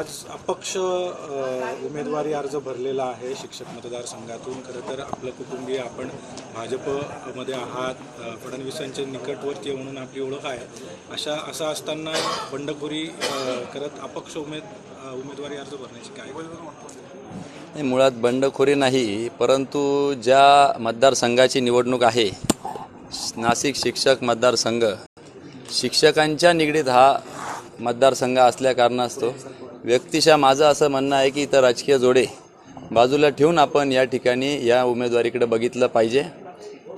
आज अपक्ष उमेदवारी अर्ज भरलेला आहे शिक्षक मतदारसंघातून. खरं तर आपलं कुटुंबीय आपण भाजपमध्ये आहात. फडणवीसांचे फडणवीसांच्या निकटवर्ती म्हणून आपली ओळख आहे. अशा असं असताना बंडखोरी करत अपक्ष उमेद उमेदवारी अर्ज भरण्याची काय नाही मुळात बंडखोरी नाही परंतु ज्या मतदारसंघाची निवडणूक आहे नाशिक शिक्षक मतदारसंघ शिक्षकांच्या निगडीत हा मतदारसंघ असल्या कारणास्तव व्यक्तिशः माझं असं म्हणणं आहे की इथं राजकीय जोडे बाजूला ठेवून आपण या ठिकाणी या उमेदवारीकडे बघितलं पाहिजे.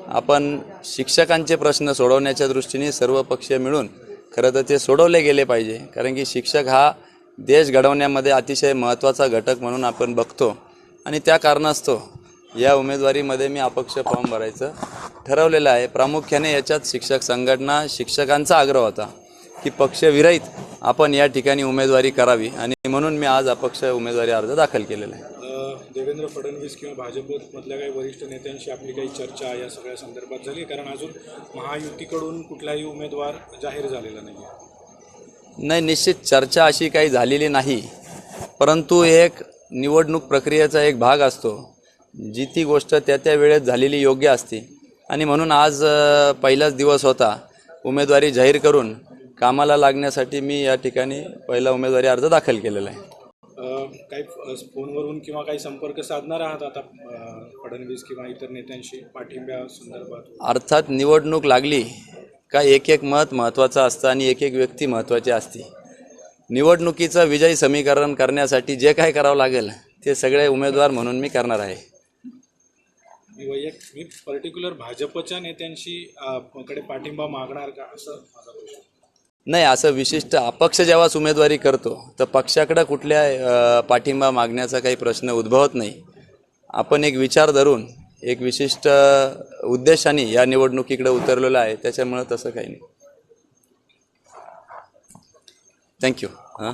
आपण शिक्षकांचे प्रश्न सोडवण्याच्या दृष्टीने सर्व पक्ष मिळून खरं तर ते सोडवले गेले पाहिजे. कारण की शिक्षक हा देश घडवण्यामध्ये अतिशय महत्त्वाचा घटक म्हणून आपण बघतो आणि त्या कारणास्तव या उमेदवारीमध्ये मी अपक्ष फॉर्म भरायचं ठरवलेलं आहे. प्रामुख्याने याच्यात शिक्षक संघटना शिक्षकांचा आग्रह होता. की पक्षविरहित आपण या ठिकाणी उमेदवारी करावी आणि म्हणून मी आज अपक्ष उमेदवारी अर्ज दाखल केलेला आहे. देवेंद्र फडणवीस किंवा भाजपमधल्या काही वरिष्ठ नेत्यांशी आपली काही चर्चा या सगळ्या संदर्भात झाली कारण अजून महायुतीकडून कुठलाही उमेदवार जाहीर झालेला नाही नाही निश्चित चर्चा अशी काही झालेली नाही परंतु एक निवडणूक प्रक्रियेचा एक भाग असतो. जी ती गोष्ट त्या त्या वेळेत झालेली योग्य असते. आणि म्हणून आज पहिलाच दिवस होता उमेदवारी जाहीर करून कामाला लागण्यासाठी मी या ठिकाणी पहिला उमेदवारी अर्ज दाखल केलेला आहे. काही फोनवरून किंवा काही संपर्क साधणार आहात आता फडणवीस किंवा इतर नेत्यांशी पाठिंब्या संदर्भात? अर्थात निवडणूक लागली का एक एक मत महत्त्वाचं असतं आणि एक एक व्यक्ती महत्त्वाची असते. निवडणुकीचं विजयी समीकरण करण्यासाठी जे काय करावं लागेल ते सगळे उमेदवार म्हणून मी करणार आहे. मी वैयक्तिक मी पर्टिक्युलर भाजपच्या नेत्यांशी कडे पाठिंबा मागणार का? असं माझा प्रश्न. नाही असं विशिष्ट अपक्ष जेव्हाच उमेदवारी करतो तर पक्षाकडं कुठल्या पाठिंबा मागण्याचा काही प्रश्न उद्भवत नाही. आपण एक विचार धरून एक विशिष्ट उद्देशाने या निवडणुकीकडे उतरलेलं आहे त्याच्यामुळं तसं काही नाही. थँक्यू हां?